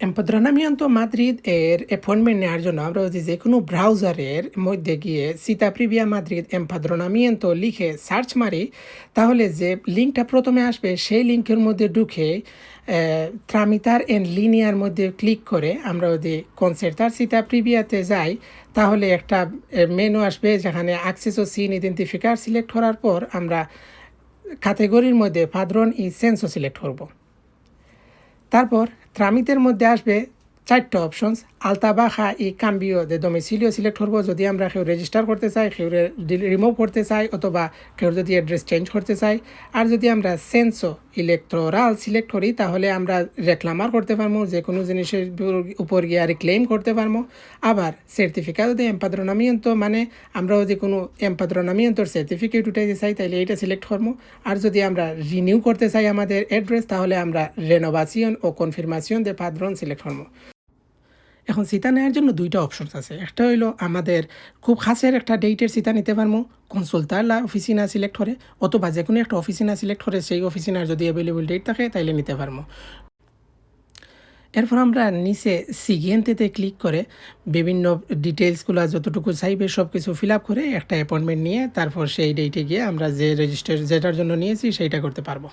এম্পাদ্রানামিয়ন্ত Madrid এর appointment নেওয়ার জন্য আমরা যদি যে কোনো ব্রাউজারের মধ্যে গিয়ে সিতা প্রিভিয়া মাদ্রিদ এম্পাদ্রানামিয়ন্ত লিখে সার্চ মারি তাহলে যে লিঙ্কটা প্রথমে আসবে সেই লিঙ্কের মধ্যে ঢুকে ট্রামিতার এন্ড লিনিয়ার মধ্যে ক্লিক করে আমরা যদি কনসের্টার সিতা প্রিভিয়াতে যাই তাহলে একটা মেনু আসবে যেখানে অ্যাক্সেস ও সিন ইডেন্টিফিকার সিলেক্ট করার পর আমরা ক্যাটেগরির মধ্যে ফাদ্রন ই সেন্সও সিলেক্ট করব তারপর ট্রামিতের মধ্যে আসবে চারটে অপশনস আলতা বাখা ই কাম্বিও দে ডোমিসিলিও সিলেক্ট করব, যদি আমরা কেউ রেজিস্টার করতে চাই, কেউ রিমুভ করতে চাই, অথবা কেউ যদি অ্যাড্রেস চেঞ্জ করতে চাই, আর যদি আমরা সেন্সো ইলেকট্রোরাল সিলেক্ট করি, তাহলে আমরা রেক্লামার করতে পারব, যে কোনো জিনিসের উপর গিয়ে আর ক্লেম করতে পারব। আবার সার্টিফিকেট যদি এম্পাদ্রনামিয়ন্ত মানে আমরা যদি কোনো এম্পাদ্রনামিয়ন্তর সার্টিফিকেট উঠাইতে চাই তাহলে এইটা সিলেক্ট করব। আর যদি আমরা রিনিউ করতে চাই আমাদের অ্যাড্রেস তাহলে আমরা রেনোভাসিয়ন ও কনফার্মাসিয়ন দে পাদ্রন সিলেক্ট করব। এখন সিতা নেওয়ার জন্য দুইটা অপশনস আছে। একটা হইল আমাদের খুব খাসের একটা ডেটের সিতা নিতে পারব কনসুলতার লা অফিসিনা সিলেক্ট করে অথবা যে কোনো একটা অফিসিনা সিলেক্ট করে সেই অফিসিনার যদি অ্যাভেলেবল ডেট থাকে, তাইলে নিতে পারব এরপর আমরা নিচে সিগিয়েন্তেতে ক্লিক করে বিভিন্ন ডিটেলসগুলো যতটুকু চাইবে সব কিছু ফিল আপ করে একটা অ্যাপয়েন্টমেন্ট নিয়ে তারপর সেই ডেটে গিয়ে আমরা যে রেজিস্টার যেটার জন্য নিয়েছি, সেইটা করতে পারব।